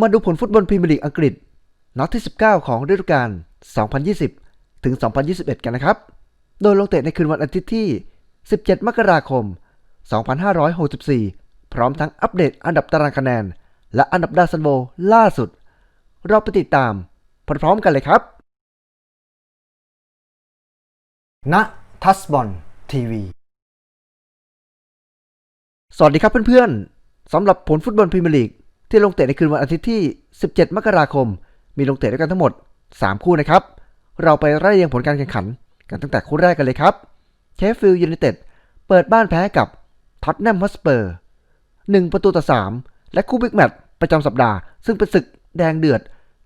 มาดูผลฟุตบอลพรีเมียร์ลีกอังกฤษนัดที่ 19 ของฤดูกาล 2020 ถึง 2021 กันนะครับ โดยลงเตะในคืนวันอาทิตย์ที่ 17 มกราคม 2564 พร้อมทั้งอัปเดตอันดับตารางคะแนน และอันดับดาวซันโบล่าสุด เราไปติดตามพร้อมๆกันเลยครับ ณ ทัสบอลทีวี สวัสดีครับเพื่อนๆสำหรับผลฟุตบอลพรีเมียร์ลีก ที่ลงเตะในคืนวันอาทิตย์ที่ 17 มกราคม มีลงเตะด้วยกันทั้งหมด 3 คู่นะครับ เราไปไล่เรียงผลการแข่งขันกันตั้งแต่คู่แรกกันเลยครับเชฟฟิลด์ยูไนเต็ดเปิดบ้านแพ้กับท็อตแนมฮอสเปอร์ 1 ประตูต่อ 3 และคู่บิ๊กแมตช์ประจำสัปดาห์ซึ่งเป็นศึกแดงเดือด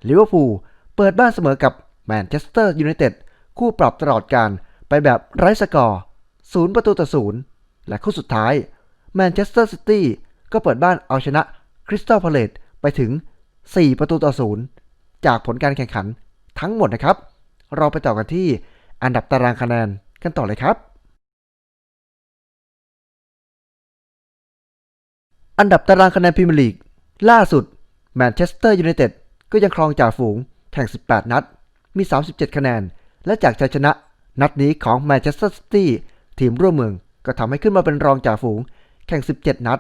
ลิเวอร์พูลเปิดบ้านเสมอกับแมนเชสเตอร์ยูไนเต็ดคู่ปรับตลอดการไปแบบไร้สกอร์ 0 ประตูต่อ 0 และคู่สุดท้ายแมนเชสเตอร์ซิตี้ก็เปิดบ้านเอาชนะ คริสตัลพาเลตไปถึง 4 ประตูต่อ0จากผลการแข่งขันทั้งหมดนะครับ เราไปต่อกันที่อันดับตารางคะแนนกันต่อเลยครับ อันดับตารางคะแนนพรีเมียร์ลีก ล่าสุดแมนเชสเตอร์ยูไนเต็ดก็ยังครองจ่าฝูงแข่ง 18 นัด มี 37 คะแนน และจากชัยชนะนัดนี้ของแมนเชสเตอร์ซิตี้ทีมร่วมเมืองก็ทำให้ขึ้นมาเป็นรองจ่าฝูง แข่ง 17 นัด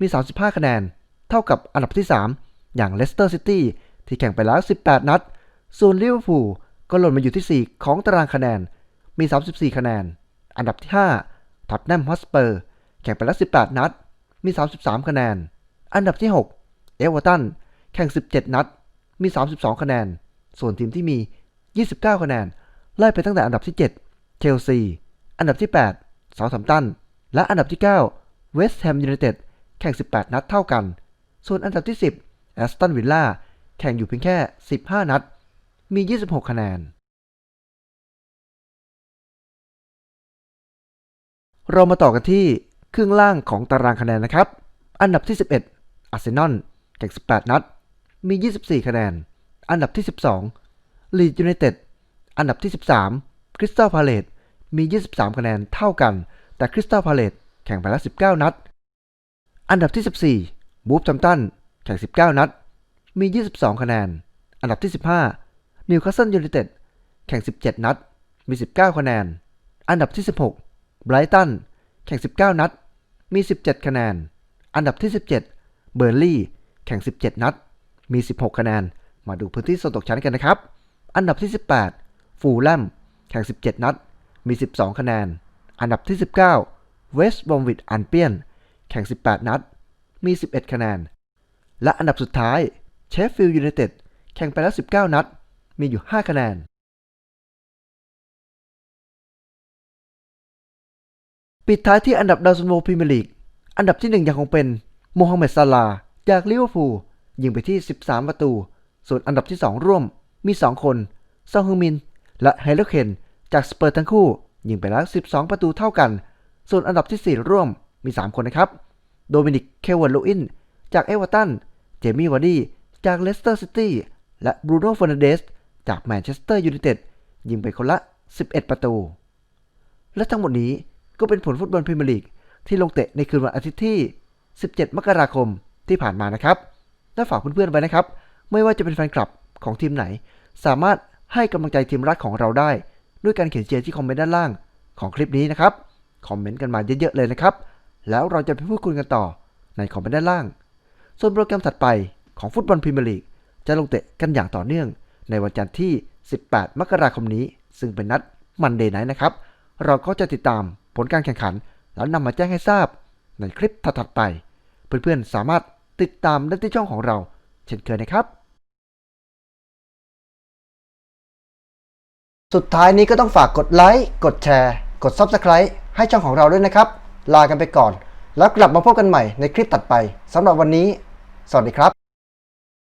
มี 35 คะแนน เท่ากับอันดับที่ 3 อย่างเลสเตอร์ซิตี้ที่แข่งไปแล้ว 18 นัด ส่วนลิเวอร์พูลก็หล่นมาอยู่ที่ 4 ของตารางคะแนน มี 34 คะแนน อันดับที่ 5 ท็อตแนมฮอสเปอร์ แข่งไปแล้ว 18 นัด มี 33 คะแนน อันดับที่ 6 เอเวอร์ตัน แข่ง 17 นัด มี 32 คะแนน ส่วนทีมที่มี 29 คะแนน ไล่ไปตั้งแต่อันดับที่ 7 เชลซี อันดับที่ 8 เซาท์แฮมป์ตัน และอันดับที่ 9 เวสต์แฮมยูไนเต็ด แข่ง 18 นัดเท่ากัน ส่วนอันดับที่ 10แอสตันวิลล่าแข่งอยู่เพียงแค่ 15 นัด มี 26 คะแนน เรามาต่อกันที่ครึ่งล่างของตารางคะแนนนะครับ อันดับที่ 11อาร์เซนอลแข่ง 18 นัด มี 24 คะแนน อันดับที่ 12ลีดยูไนเต็ด อันดับที่ 13คริสตัลพาเลตมี 23 คะแนนเท่ากัน แต่คริสตัลพาเลตแข่งไปแล้ว 19 นัด อันดับที่ 14 บูฟจัมตันแข่ง 19 นัด มี 22 คะแนน อันดับที่ 15 นิวคาสเซิลยูไนเต็ด แข่ง 17 นัด มี 19 คะแนน อันดับที่ 16 ไบรตัน แข่ง 19 นัด มี 17 คะแนน อันดับที่ 17 เบอร์ลี่ แข่ง 17 นัด มี 16 คะแนน มาดูพื้นที่โซนตกชั้นกันนะครับ อันดับที่ 18 ฟูลแลม แข่ง 17 นัด มี 12 คะแนน อันดับที่ 19 เวสต์บอมวิดอันเปียน แข่ง 18 นัด มี 11 คะแนน และอันดับสุดท้ายเชฟฟิลด์ยูไนเต็ดแข่งไปแล้ว 19 นัด มีอยู่ 5 คะแนน ปิดท้ายที่อันดับดาวซันโวพรีเมียร์ลีก อันดับที่ 1 ยังคงเป็นโมฮัมเหม็ดซาลาจากลิเวอร์พูลยิงไปที่ 13 ประตู ส่วนอันดับที่ 2 ร่วมมี 2 คนซองฮึงมิน และไฮเลเคนจากสเปอร์ทั้งคู่ ยิงไปแล้ว 12 ประตูเท่ากัน ส่วนอันดับที่ 4 ร่วมมี 3 คนนะครับ โดมินิก เคเวนลูอิน จากเอเวอร์ตัน เจมี่วาร์ดี้ จากเลสเตอร์ซิตี้ และบรูโน่เฟอร์นันเดส จากแมนเชสเตอร์ยูไนเต็ด ยิงไปคนละ 11 ประตู และทั้งหมดนี้ก็เป็นผลฟุตบอลพรีเมียร์ลีกที่ลงเตะในคืนวันอาทิตย์ที่ 17 มกราคมที่ผ่านมานะครับ และฝากเพื่อนๆไว้นะครับ ไม่ว่าจะเป็นแฟนคลับของทีมไหน สามารถให้กำลังใจทีมรักของเราได้ ด้วยการเขียนเชียร์ที่คอมเมนต์ด้านล่างของคลิปนี้นะครับ คอมเมนต์กันมาเยอะๆเลยนะครับ แล้วเราจะไปพูดคุยกันต่อในคอมเมนต์ด้านล่าง ส่วนโปรแกรมถัดไปของฟุตบอลพรีเมียร์ลีกจะลงเตะกันอย่างต่อเนื่อง ในวันจันทร์ที่ 18 มกราคมนี้ ซึ่งเป็นนัดมันเดย์ไนท์นะครับ เราก็จะติดตามผลการแข่งขัน แล้วนำมาแจ้งให้ทราบในคลิปถัดๆไป เพื่อนๆสามารถติดตามได้ที่ช่องของเรา เช่นเคยนะครับ สุดท้ายนี้ก็ต้องฝากกดไลค์ กดแชร์ กด Subscribe ให้ช่องของเราด้วยนะครับ ลากันไปก่อน แล้วกลับมาพบกันใหม่ในคลิปตัดไปสำหรับวันนี้ สวัสดีครับ